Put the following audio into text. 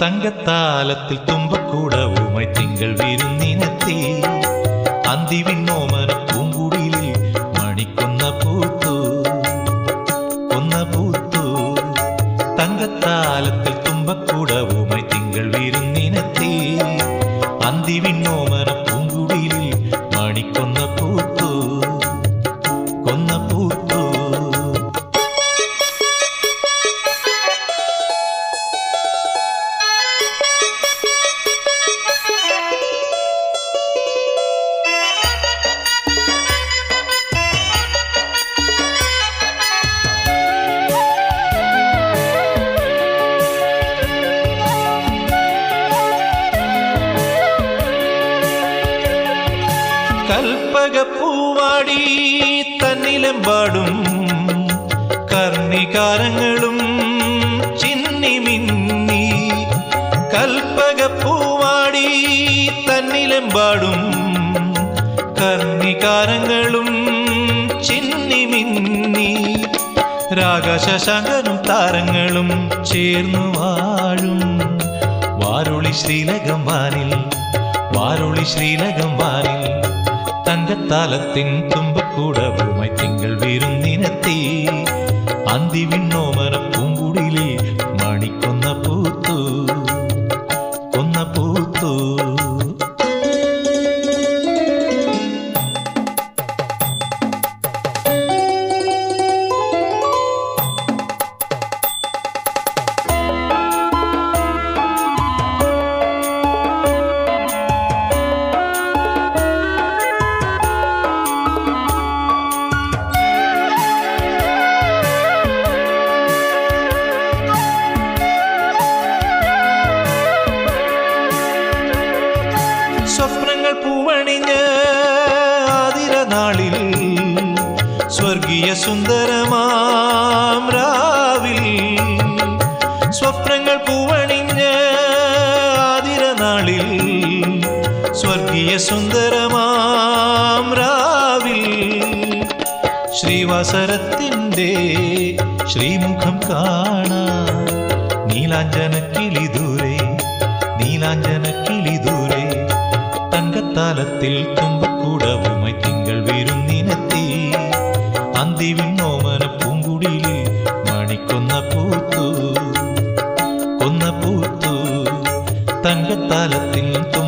തങ്കത്താലത്തിൽ തുമ്പക്കൂടവുമായി തിങ്കൾ വിരുന്നിനെത്തി അന്തിവിണ്ണോമന പൂങ്കുടിലിൽ മണിക്കുന്ന പൂത്തു കൊന്ന പൂത്തു തങ്കത്താലത്തിൽ തുമ്പക്കൂടവുമായി തിങ്കൾ വിരുന്നിനെത്തി അന്തിവിണ്ണോമന പൂങ്കുടിലിൽ മണിക്കൊന്ന പൂത്തു കൊന്ന പൂത്തു കൽപ്പകപ്പൂവാടി പാടും കർണികാരങ്ങളും ചിന്നി മിന്നി കൽപ്പകപ്പൂവാടി പാടും കർണികാരങ്ങളും ചിന്നി മിന്നി രാഗശശകനും താരങ്ങളും ചേർന്നു വാഴും. വാരുളി ശ്രീലകം വാനിൽ വാരുളി ശ്രീലകം തങ്കത്താലത്തിൻ തുമ്പക്കൂടവുമായി തിങ്കൾ വിരുന്നിനെത്തി അന്തി വിണ്ണോമന പൂങ്കുടിലെ മണിക്കൊന്ന പൂത്തു കൊന്ന പൂത്തു സ്വപ്നങ്ങൾ നാളിൽ സ്വർഗീയ സുന്ദരമാം രാവിൽ സ്വപ്നങ്ങൾ പൂവണിഞ്ഞ ആതിര നാളിൽ സ്വർഗീയ സുന്ദരമാം രാവിൽ ശ്രീവാസരത്തിന്റെ ശ്രീമുഖം കാണ. നീലാഞ്ജന കിളി ദൂരെ നീലാഞ്ജന കിളി ദൂരെ തങ്കത്താലത്തിൽ തുമ്പക്കൂടവുമായി അന്തി വിണ്ണോമന പൂങ്കുടിയിൽ മണിക്കൊന്ന പൂത്തു കൊന്ന പൂത്തു. തങ്കത്താലത്തിൽ തുമ്പ